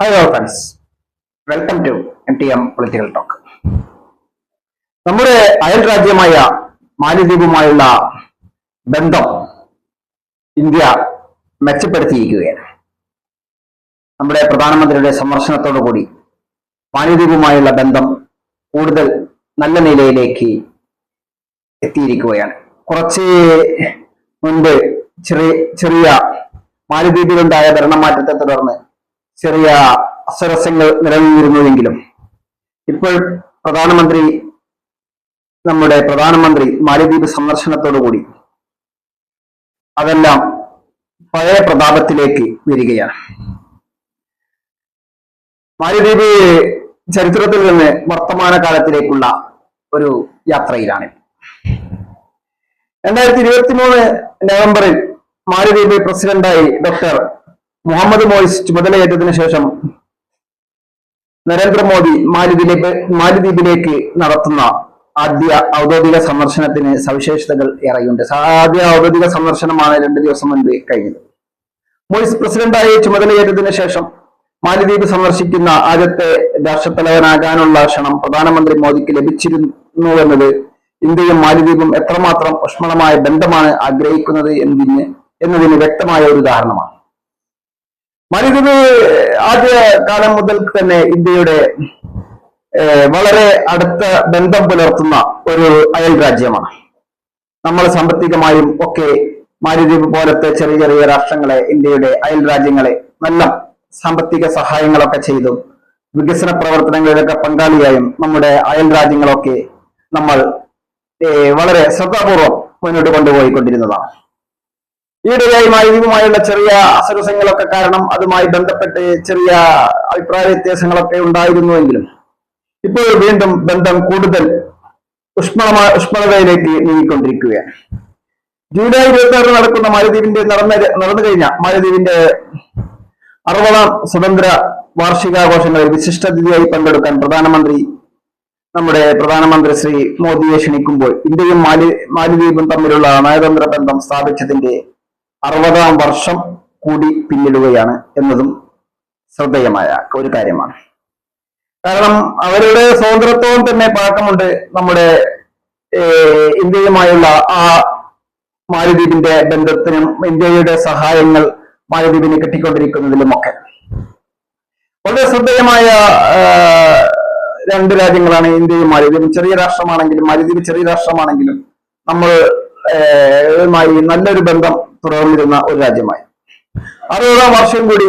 Hello friends welcome to M T M political talk നമ്മുടെ അയൽ രാജ്യമായ മാലിദ്വീപുമായുള്ള ബന്ധം ഇന്ത്യ മെച്ചപ്പെടുത്തിയിരിക്കുകയാണ്. നമ്മുടെ പ്രധാനമന്ത്രിയുടെ സന്ദർശനത്തോടുകൂടി മാലിദ്വീപുമായുള്ള ബന്ധം കൂടുതൽ നല്ല നിലയിലേക്ക് എത്തിയിരിക്കുകയാണ്. കുറച്ച് മുൻപ് ചെറിയ ചെറിയ മാലിദ്വീപിലുണ്ടായ ഭരണമാറ്റത്തെ തുടർന്ന് ചെറിയ അസ്വരസ്യങ്ങൾ നിലനിന്നിരുന്നുവെങ്കിലും ഇപ്പോൾ പ്രധാനമന്ത്രി നമ്മുടെ പ്രധാനമന്ത്രി മാലിദ്വീപ് സന്ദർശനത്തോടുകൂടി അതെല്ലാം പഴയ പ്രതാപത്തിലേക്ക് വരികയാണ്. മാലിദ്വീപ് ചരിത്രത്തിൽ നിന്ന് വർത്തമാന കാലത്തിലേക്കുള്ള ഒരു യാത്രയിലാണ്. രണ്ടായിരത്തി ഇരുപത്തി മൂന്ന് നവംബറിൽ മാലിദ്വീപ് പ്രസിഡന്റായി ഡോക്ടർ മുഹമ്മദ് മോയിസ് ചുമതലയേറ്റതിനു ശേഷം നരേന്ദ്രമോദി മാലിദ്വീപിലേക്ക് മാലിദ്വീപിലേക്ക് നടത്തുന്ന ആദ്യ ഔദ്യോഗിക സന്ദർശനത്തിന് സവിശേഷതകൾ ഏറെയുണ്ട്. ആദ്യ ഔദ്യോഗിക സന്ദർശനമാണ് രണ്ടു ദിവസം മുൻപ് കഴിഞ്ഞത്. മോയിസ് പ്രസിഡന്റായി ചുമതലയേറ്റതിനു ശേഷം മാലിദ്വീപ് സന്ദർശിക്കുന്ന ആദ്യത്തെ രാഷ്ട്രത്തലവനാകാനുള്ള ക്ഷണം പ്രധാനമന്ത്രി മോദിക്ക് ലഭിച്ചിരുന്നുവെന്നത് ഇന്ത്യയും മാലിദ്വീപും എത്രമാത്രം ഉഷ്മളമായ ബന്ധമാണ് ആഗ്രഹിക്കുന്നത് എന്നതിന് എന്നതിന് വ്യക്തമായ ഒരു ഉദാഹരണമാണ്. മാലിദ്വീപ് ആദ്യ കാലം മുതൽ തന്നെ ഇന്ത്യയുടെ വളരെ അടുത്ത ബന്ധം പുലർത്തുന്ന ഒരു അയൽ രാജ്യമാണ്. നമ്മൾ സാമ്പത്തികമായും ഒക്കെ മാലിദ്വീപ് പോലത്തെ ചെറിയ ചെറിയ രാഷ്ട്രങ്ങളെ ഇന്ത്യയുടെ അയൽ രാജ്യങ്ങളെ നല്ല സാമ്പത്തിക സഹായങ്ങളൊക്കെ ചെയ്തു. വികസന പ്രവർത്തനങ്ങളിലൊക്കെ പങ്കാളിയായും നമ്മുടെ അയൽ രാജ്യങ്ങളൊക്കെ നമ്മൾ വളരെ ശ്രദ്ധാപൂർവം മുന്നോട്ട് കൊണ്ടുപോയിക്കൊണ്ടിരുന്നതാണ്. ഈയിടെയായി ഇതുമായുള്ള ചെറിയ അസരസങ്ങളൊക്കെ കാരണം അതുമായി ബന്ധപ്പെട്ട് ചെറിയ അഭിപ്രായ വ്യത്യാസങ്ങളൊക്കെ ഉണ്ടായിരുന്നുവെങ്കിലും ഇപ്പോൾ വീണ്ടും ബന്ധം കൂടുതൽ ഉഷ്മളമായ ഉഷ്മളതയിലേക്ക് നീങ്ങിക്കൊണ്ടിരിക്കുകയാണ്. ജൂലൈ ഇരുപത്തി ആറിന് നടക്കുന്ന മാലദ്വീപിന്റെ നടന്ന നടന്നു കഴിഞ്ഞ മാലദ്വീപിന്റെ അറുപതാം സ്വതന്ത്ര വാർഷികാഘോഷങ്ങളിൽ വിശിഷ്ടതിഥിയായി പങ്കെടുക്കാൻ പ്രധാനമന്ത്രി നമ്മുടെ പ്രധാനമന്ത്രി ശ്രീ മോദിയെ ക്ഷണിക്കുമ്പോൾ ഇന്ത്യയും മാലി മാലിദ്വീപും തമ്മിലുള്ള നയതന്ത്ര ബന്ധം സ്ഥാപിച്ചതിന്റെ അറുപതാം വർഷം കൂടി പിന്നിടുകയാണ് എന്നതും ശ്രദ്ധേയമായ ഒരു കാര്യമാണ്. കാരണം അവരുടെ സ്വാതന്ത്ര്യത്വം തന്നെ പഴക്കമുണ്ട് നമ്മുടെ ഇന്ത്യയുമായുള്ള ആ മാലദ്വീപിന്റെ ബന്ധത്തിനും ഇന്ത്യയുടെ സഹായങ്ങൾ മാലദ്വീപിന് കിട്ടിക്കൊണ്ടിരിക്കുന്നതിലുമൊക്കെ. വളരെ ശ്രദ്ധേയമായ രണ്ട് രാജ്യങ്ങളാണ് ഇന്ത്യയും മാലദ്വീപും. ചെറിയ രാഷ്ട്രമാണെങ്കിലും മാലദ്വീപ് ചെറിയ രാഷ്ട്രമാണെങ്കിലും നമ്മൾ മായി നല്ലൊരു ബന്ധം തുടർന്നിരുന്ന ഒരു രാജ്യമായി. അറുപതാം വർഷം കൂടി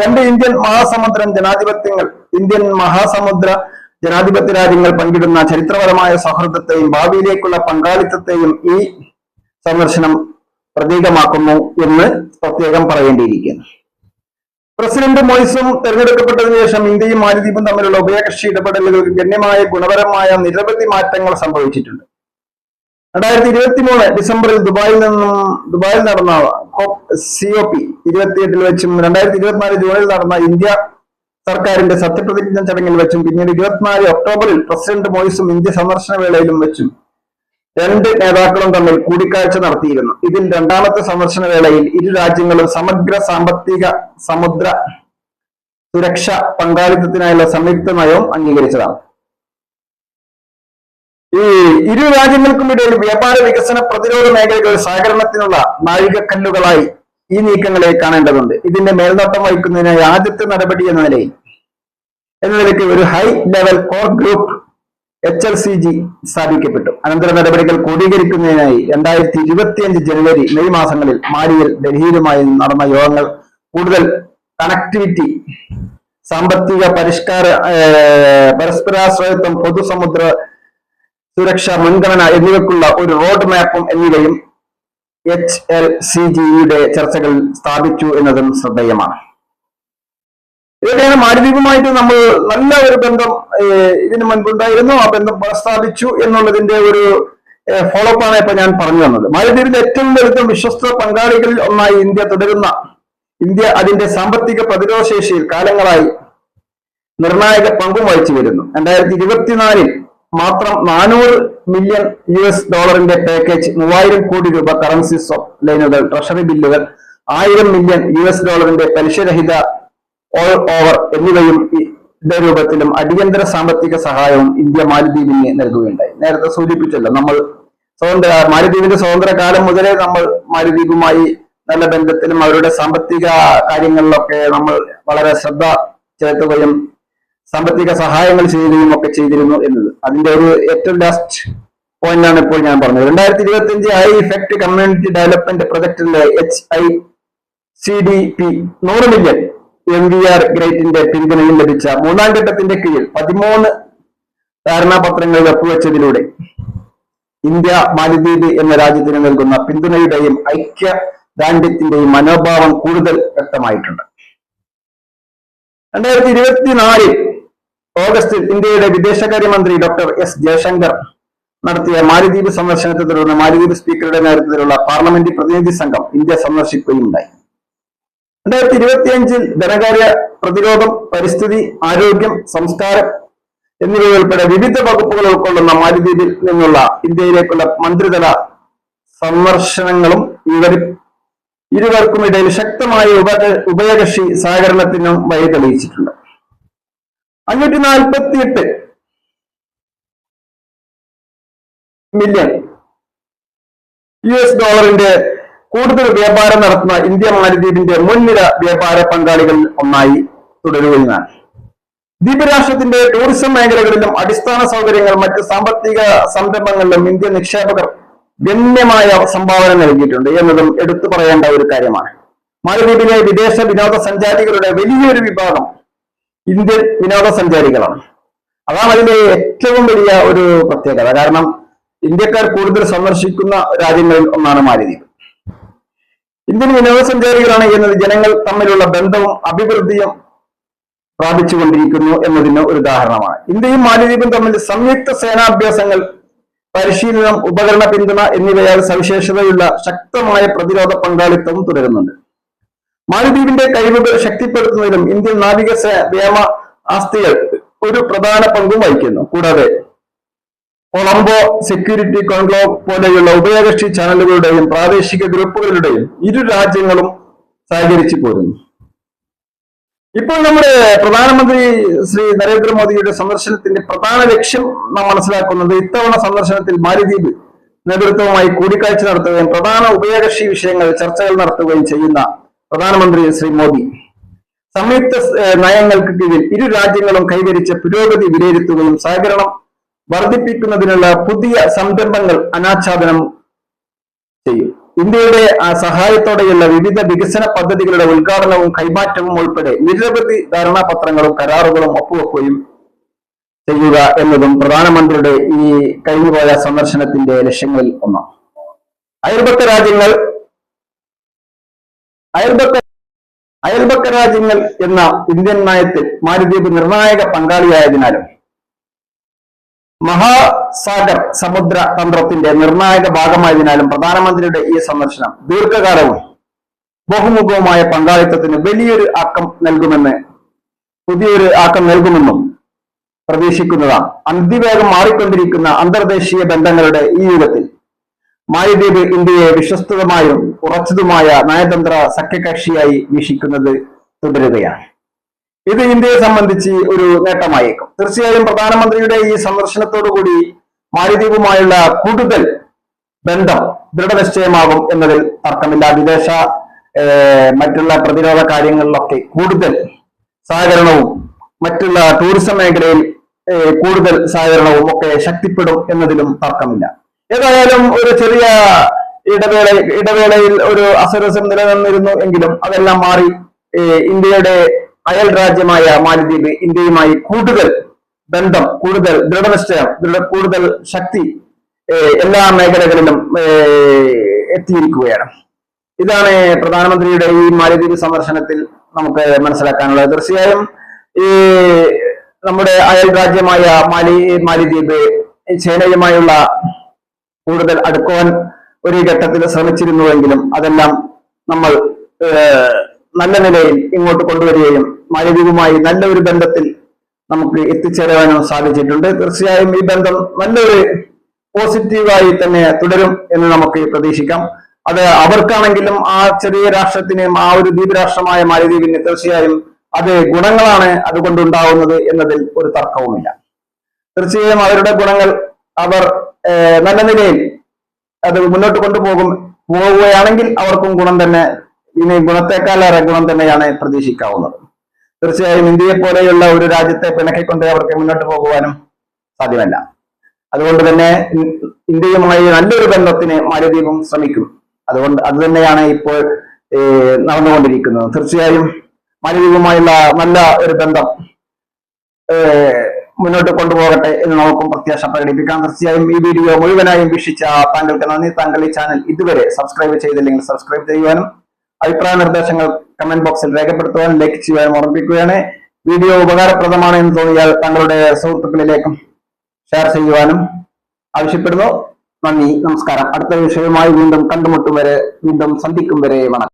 രണ്ട് ഇന്ത്യൻ മഹാസമുദ്രം ജനാധിപത്യങ്ങൾ ഇന്ത്യൻ മഹാസമുദ്ര ജനാധിപത്യ രാജ്യങ്ങൾ പങ്കിടുന്ന ചരിത്രപരമായ സൗഹൃദത്തെയും ഭാവിയിലേക്കുള്ള പങ്കാളിത്തത്തെയും ഈ സന്ദർശനം പ്രതീകമാക്കുന്നു എന്ന് പ്രത്യേകം പറയേണ്ടിയിരിക്കുന്നു. പ്രസിഡന്റ് മോയിസും തെരഞ്ഞെടുക്കപ്പെട്ടതിനു ശേഷം ഇന്ത്യയും മാലദ്വീപും തമ്മിലുള്ള ഉഭയകക്ഷി ഇടപെടലുകൾ ഗണ്യമായ ഗുണപരമായ നിരവധി മാറ്റങ്ങൾ സംഭവിച്ചിട്ടുണ്ട്. രണ്ടായിരത്തി ഇരുപത്തി മൂന്ന് ഡിസംബറിൽ ദുബായിൽ നിന്നും ദുബായിൽ നടന്ന സി ഒ പി ഇരുപത്തിയെട്ടിൽ വെച്ചും രണ്ടായിരത്തി ഇരുപത്തിനാല് ജൂണിൽ നടന്ന ഇന്ത്യ സർക്കാരിന്റെ സത്യപ്രതിജ്ഞ ചടങ്ങിൽ വെച്ചും പിന്നീട് ഇരുപത്തിനാല് ഒക്ടോബറിൽ പ്രസിഡന്റ് മോയിസും ഇന്ത്യ സന്ദർശന വേളയിലും വെച്ചും രണ്ട് നേതാക്കളും തമ്മിൽ കൂടിക്കാഴ്ച നടത്തിയിരുന്നു. ഇതിൽ രണ്ടാമത്തെ സന്ദർശന വേളയിൽ ഇരു രാജ്യങ്ങളും സമഗ്ര സാമ്പത്തിക സമുദ്ര സുരക്ഷ പങ്കാളിത്തത്തിനായുള്ള സംയുക്ത നയവും അംഗീകരിച്ചതാണ്. ഈ ഇരു രാജ്യങ്ങൾക്കും ഇടയിൽ വ്യാപാര വികസന പ്രതിരോധ മേഖലകളുടെ സഹകരണത്തിനുള്ള നാഴികക്കല്ലുകളായി ഈ നീക്കങ്ങളെ കാണേണ്ടതുണ്ട്. ഇതിന്റെ മേൽനോട്ടം വഹിക്കുന്നതിനായി ആദ്യത്തെ നടപടി എന്ന നിലയിൽ. എന്ന നിലയ്ക്ക് ഒരു high level core group H L C G സ്ഥാപിക്കപ്പെട്ടു. അനന്തര നടപടികൾ ക്രോഡീകരിക്കുന്നതിനായി രണ്ടായിരത്തി ഇരുപത്തിയഞ്ച് ജനുവരി മെയ് മാസങ്ങളിൽ മാലിയിൽ ഡൽഹിയിലുമായി നടന്ന യോഗങ്ങൾ കൂടുതൽ കണക്ടിവിറ്റി സാമ്പത്തിക പരിഷ്കാര പരസ്പരാശ്രയത്വം പൊതുസമുദ്ര സുരക്ഷ മുൻഗണന എന്നിവയ്ക്കുള്ള ഒരു റോഡ് മാപ്പും എന്നിവയും എച്ച് എൽ സി ജിയുടെ ചർച്ചകൾ സ്ഥാപിച്ചു എന്നതും ശ്രദ്ധേയമാണ്. ഇതൊക്കെയാണ് മാലിദ്വീപുമായിട്ട് നമ്മൾ നല്ല ഒരു ബന്ധം ഇതിന് മുൻപുണ്ടായിരുന്നു. ആ ബന്ധം സ്ഥാപിച്ചു എന്നുള്ളതിന്റെ ഒരു ഫോളോ അപ്പ് ആണ് ഇപ്പൊ ഞാൻ പറഞ്ഞു തന്നത് മാലദ്വീപിന്റെ ഏറ്റവും വലുത്ത വിശ്വസ്ത പങ്കാളികളിൽ ഒന്നായി ഇന്ത്യ തുടരുന്ന ഇന്ത്യ അതിന്റെ സാമ്പത്തിക പ്രതിരോധ ശേഷിയിൽ കാലങ്ങളായി നിർണായക പങ്കും വഹിച്ചു വരുന്നു. രണ്ടായിരത്തി ഇരുപത്തിനാലിൽ മാത്രം നാനൂറ് മില്യൺ യു എസ് ഡോളറിന്റെ പാക്കേജ് മൂവായിരം കോടി രൂപ കറൻസി ലൈനുകൾ ട്രഷറി ബില്ലുകൾ ആയിരം മില്യൺ യു എസ് ഡോളറിന്റെ പലിശരഹിത ഓൾ ഓവർ എന്നിവയും രൂപത്തിലും അടിയന്തര സാമ്പത്തിക സഹായവും ഇന്ത്യ മാലിദ്വീപിന് നൽകുകയുണ്ടായി. നേരത്തെ സൂചിപ്പിച്ചല്ലോ നമ്മൾ സ്വതന്ത്ര മാലിദ്വീപിന്റെ സ്വതന്ത്ര കാലം മുതലേ നമ്മൾ മാലിദ്വീപുമായി നല്ല ബന്ധത്തിലും അവരുടെ സാമ്പത്തിക കാര്യങ്ങളിലൊക്കെ നമ്മൾ വളരെ ശ്രദ്ധ ചെലുത്തുകയും സാമ്പത്തിക സഹായങ്ങൾ ചെയ്യുകയും ഒക്കെ ചെയ്തിരുന്നു എന്നത്. അതിന്റെ ഒരു ഏറ്റവും ലാസ്റ്റ് പോയിന്റ് ആണ് ഇപ്പോൾ ഞാൻ പറഞ്ഞത്. രണ്ടായിരത്തി ഇരുപത്തി അഞ്ച് high effect community development പ്രൊജക്ടിലെ H I C D P നൂറ് മില്യൺ എം വി ആർ ഗ്രേറ്റിന്റെ പിന്തുണയും ലഭിച്ച മൂന്നാം ഘട്ടത്തിന്റെ കീഴിൽ പതിമൂന്ന് ധാരണാപത്രങ്ങൾ ഒപ്പുവെച്ചതിലൂടെ ഇന്ത്യ മാലിദ്വീപ് എന്ന രാജ്യത്തിന് നൽകുന്ന പിന്തുണയുടെയും ഐക്യ ദാണ്ഡ്യത്തിന്റെയും മനോഭാവം കൂടുതൽ വ്യക്തമായിട്ടുണ്ട്. രണ്ടായിരത്തി ഇരുപത്തിനാലിൽ ഓഗസ്റ്റിൽ ഇന്ത്യയുടെ വിദേശകാര്യമന്ത്രി ഡോക്ടർ എസ് ജയശങ്കർ നടത്തിയ മാലിദ്വീപ് സന്ദർശനത്തെ തുടർന്ന് മാലിദ്വീപ് സ്പീക്കറുടെ നേതൃത്വത്തിലുള്ള പാർലമെന്റ് പ്രതിനിധി സംഘം ഇന്ത്യ സന്ദർശിക്കുകയുണ്ടായി. രണ്ടായിരത്തി ഇരുപത്തിയഞ്ചിൽ ധനകാര്യ പ്രതിരോധം പരിസ്ഥിതി ആരോഗ്യം സംസ്കാരം എന്നിവയുൾപ്പെടെ വിവിധ വകുപ്പുകൾ ഉൾക്കൊള്ളുന്ന മാലിദ്വീപിൽ നിന്നുള്ള ഇന്ത്യയിലേക്കുള്ള മന്ത്രിതല സന്ദർശനങ്ങളും ഇവർ ഇരുവർക്കുമിടയിൽ ശക്തമായ ഉപ ഉഭയകക്ഷി സഹകരണത്തിനും വഴി തെളിയിച്ചിട്ടുണ്ട് അഞ്ഞൂറ്റി നാൽപ്പത്തി എട്ട് മില്യൺ യു എസ് ഡോളറിന്റെ കൂടുതൽ വ്യാപാരം നടത്തുന്ന ഇന്ത്യ മാലദ്വീപിന്റെ മുൻനിര വ്യാപാര പങ്കാളികളിൽ ഒന്നായി തുടരുകയാണ്. ദ്വീപ് രാഷ്ട്രത്തിന്റെ ടൂറിസം മേഖലകളിലും അടിസ്ഥാന സൗകര്യങ്ങൾ മറ്റ് സാമ്പത്തിക സംരംഭങ്ങളിലും ഇന്ത്യൻ നിക്ഷേപകർ ഗണ്യമായ സംഭാവന നൽകിയിട്ടുണ്ട് എന്നതും എടുത്തു പറയേണ്ട ഒരു കാര്യമാണ്. മാലദ്വീപിലെ വിദേശ വിനോദസഞ്ചാരികളുടെ വലിയൊരു വിഭാഗം ഇന്ത്യൻ വിനോദസഞ്ചാരികളാണ്. അതാണ് അതിലെ ഏറ്റവും വലിയ ഒരു പ്രത്യേകത. കാരണം ഇന്ത്യക്കാർ കൂടുതൽ സന്ദർശിക്കുന്ന രാജ്യങ്ങളിൽ ഒന്നാണ് മാലിദ്വീപ്. ഇന്ത്യൻ വിനോദസഞ്ചാരികളാണ് എന്നത് ജനങ്ങൾ തമ്മിലുള്ള ബന്ധവും അഭിവൃദ്ധിയും പ്രാപിച്ചുകൊണ്ടിരിക്കുന്നു എന്നതിന് ഒരു ഉദാഹരണമാണ്. ഇന്ത്യയും മാലിദ്വീപും തമ്മിൽ സംയുക്ത സേനാഭ്യാസങ്ങൾ പരിശീലനം ഉപകരണ പിന്തുണ എന്നിവയാൽ സവിശേഷതയുള്ള ശക്തമായ പ്രതിരോധ പങ്കാളിത്തവും തുടരുന്നുണ്ട്. മാലദ്വീപിന്റെ കഴിവുകൾ ശക്തിപ്പെടുത്തുന്നതിലും ഇന്ത്യൻ നാവിക സേ- വ്യോമ ആസ്തികൾ ഒരു പ്രധാന പങ്കും വഹിക്കുന്നു. കൂടാതെ കൊളംബോ സെക്യൂരിറ്റി കോൺക്ലോ പോലെയുള്ള ഉഭയകക്ഷി ചാനലുകളുടെയും പ്രാദേശിക ഗ്രൂപ്പുകളുടെയും ഇരു രാജ്യങ്ങളും സഹകരിച്ചു പോരുന്നു. ഇപ്പോൾ നമ്മുടെ പ്രധാനമന്ത്രി ശ്രീ നരേന്ദ്രമോദിയുടെ സന്ദർശനത്തിന്റെ പ്രധാന ലക്ഷ്യം നാം മനസ്സിലാക്കുന്നത് ഇത്തവണ സന്ദർശനത്തിൽ മാലിദ്വീപ് നേതൃത്വവുമായി കൂടിക്കാഴ്ച നടത്തുകയും പ്രധാന ഉഭയകക്ഷി വിഷയങ്ങൾ ചർച്ചകൾ നടത്തുകയും ചെയ്യുന്ന പ്രധാനമന്ത്രി ശ്രീ മോദി സംയുക്ത നയങ്ങൾക്ക് കീഴിൽ ഇരു രാജ്യങ്ങളും കൈവരിച്ച പുരോഗതി വിലയിരുത്തുകയും സഹകരണം വർദ്ധിപ്പിക്കുന്നതിനുള്ള പുതിയ സംരംഭങ്ങൾ അനാച്ഛാദനം ചെയ്യും. ഇന്ത്യയുടെ സഹായത്തോടെയുള്ള വിവിധ വികസന പദ്ധതികളുടെ ഉദ്ഘാടനവും കൈമാറ്റവും ഉൾപ്പെടെ നിരവധി ധാരണാപത്രങ്ങളും കരാറുകളും ഒപ്പുവെക്കുകയും ചെയ്യുക എന്നതും പ്രധാനമന്ത്രിയുടെ ഈ കഴിഞ്ഞുപോയ സന്ദർശനത്തിന്റെ ലക്ഷ്യങ്ങളിൽ ഒന്നാണ് അയൽപക്ക രാജ്യങ്ങൾ അയൽപക്ക അയൽപക്ക രാജ്യങ്ങൾ എന്ന ഇന്ത്യൻ നയത്തിൽ മാലദ്വീപ് നിർണായക പങ്കാളിയായതിനാലും മഹാസാഗർ സമുദ്ര തന്ത്രത്തിന്റെ നിർണായക ഭാഗമായതിനാലും പ്രധാനമന്ത്രിയുടെ ഈ സന്ദർശനം ദീർഘകാലവും ബഹുമുഖവുമായ പങ്കാളിത്തത്തിന് വലിയൊരു ആക്കം നൽകുമെന്ന് പുതിയൊരു ആക്കം നൽകുമെന്നും പ്രതീക്ഷിക്കുന്നതാണ്. അതിവേഗം മാറിക്കൊണ്ടിരിക്കുന്ന അന്തർദേശീയ ബന്ധങ്ങളുടെ ഈ യുഗത്തിൽ മാലദ്വീപ് ഇന്ത്യയെ വിശ്വസ്തതമായും ഉറച്ചതുമായ നയതന്ത്ര സഖ്യകക്ഷിയായി വീക്ഷിക്കുന്നത് തുടരുകയാണ്. ഇത് ഇന്ത്യയെ സംബന്ധിച്ച് ഒരു നേട്ടമായേക്കും. തീർച്ചയായും പ്രധാനമന്ത്രിയുടെ ഈ സന്ദർശനത്തോടുകൂടി മാലദ്വീപുമായുള്ള കൂടുതൽ ബന്ധം ദൃഢനിശ്ചയമാകും എന്നതിൽ തർക്കമില്ല. വിദേശ മറ്റുള്ള പ്രതിരോധ കാര്യങ്ങളിലൊക്കെ കൂടുതൽ സഹകരണവും മറ്റുള്ള ടൂറിസം മേഖലയിൽ കൂടുതൽ സഹകരണവും ഒക്കെ ശക്തിപ്പെടും എന്നതിലും തർക്കമില്ല. ഏതായാലും ഒരു ചെറിയ ഇടവേള ഇടവേളയിൽ ഒരു അസരസം നിലനിന്നിരുന്നു എങ്കിലും അതെല്ലാം മാറി. ഇന്ത്യയുടെ അയൽ രാജ്യമായ മാലിദ്വീപ് ഇന്ത്യയുമായി കൂടുതൽ ബന്ധം കൂടുതൽ ദൃഢനിശ്ചയം ദൃഢ കൂടുതൽ ശക്തി എല്ലാ മേഖലകളിലും എത്തിയിരിക്കുകയാണ്. ഇതാണ് പ്രധാനമന്ത്രിയുടെ ഈ മാലിദ്വീപ് സന്ദർശനത്തിൽ നമുക്ക് മനസ്സിലാക്കാനുള്ളത്. തീർച്ചയായും ഈ നമ്മുടെ അയൽ രാജ്യമായ മാലി മാലിദ്വീപ് ചൈനയുമായുള്ള കൂടുതൽ അടുക്കുവാൻ ഒരു ഘട്ടത്തിൽ ശ്രമിച്ചിരുന്നുവെങ്കിലും അതെല്ലാം നമ്മൾ നല്ല നിലയിൽ ഇങ്ങോട്ട് കൊണ്ടുവരികയും മാലദ്വീപുമായി നല്ല ഒരു ബന്ധത്തിൽ നമുക്ക് എത്തിച്ചേരാനും സാധിച്ചിട്ടുണ്ട്. തീർച്ചയായും ഈ ബന്ധം നല്ലൊരു പോസിറ്റീവായി തന്നെ തുടരും എന്ന് നമുക്ക് പ്രതീക്ഷിക്കാം. അത് അവർക്കാണെങ്കിലും ആ ചെറിയ രാഷ്ട്രത്തിനും ആ ഒരു ദ്വീപ് രാഷ്ട്രമായ മാലദ്വീപിന് തീർച്ചയായും അത് ഗുണങ്ങളാണ് അതുകൊണ്ടുണ്ടാവുന്നത് എന്നതിൽ ഒരു തർക്കവുമില്ല. തീർച്ചയായും അവരുടെ ഗുണങ്ങൾ അവർ നല്ല നിലയിൽ അത് മുന്നോട്ട് കൊണ്ടുപോകും പോവുകയാണെങ്കിൽ അവർക്കും ഗുണം തന്നെ ഇനി ഗുണത്തെക്കാളേറെ ഗുണം തന്നെയാണ് പ്രതീക്ഷിക്കാവുന്നത്. തീർച്ചയായും ഇന്ത്യയെ പോലെയുള്ള ഒരു രാജ്യത്തെ പിണക്കിക്കൊണ്ട് അവർക്ക് മുന്നോട്ട് പോകുവാനും സാധ്യമല്ല. അതുകൊണ്ട് തന്നെ ഇന്ത്യയുമായി നല്ലൊരു ബന്ധത്തിന് മാലദ്വീപും ശ്രമിക്കും. അതുകൊണ്ട് അത് തന്നെയാണ് ഇപ്പോൾ നടന്നുകൊണ്ടിരിക്കുന്നത്. തീർച്ചയായും മാലദ്വീപുമായുള്ള നല്ല ഒരു ബന്ധം മുന്നോട്ട് കൊണ്ടുപോകട്ടെ എന്ന് നമുക്കും പ്രത്യാശ പ്രകടിപ്പിക്കാം. തീർച്ചയായും ഈ വീഡിയോ മുഴുവനായും വീക്ഷിച്ച താങ്കൾക്ക് നന്ദി. താങ്കൾ ഈ ചാനൽ ഇതുവരെ സബ്സ്ക്രൈബ് ചെയ്തില്ലെങ്കിൽ സബ്സ്ക്രൈബ് ചെയ്യുവാനും അഭിപ്രായ നിർദ്ദേശങ്ങൾ കമന്റ് ബോക്സിൽ രേഖപ്പെടുത്തുവാനും ലൈക്ക് ചെയ്യുവാനും ഓർമ്മിപ്പിക്കുകയാണ്. വീഡിയോ ഉപകാരപ്രദമാണ് എന്ന് തോന്നിയാൽ താങ്കളുടെ സുഹൃത്തുക്കളിലേക്കും ഷെയർ ചെയ്യുവാനും ആവശ്യപ്പെടുന്നു. നന്ദി. നമസ്കാരം. അടുത്ത വിഷയവുമായി വീണ്ടും കണ്ടുമുട്ടും വരെ വീണ്ടും സന്ധിക്കും വരെ വണക്കം.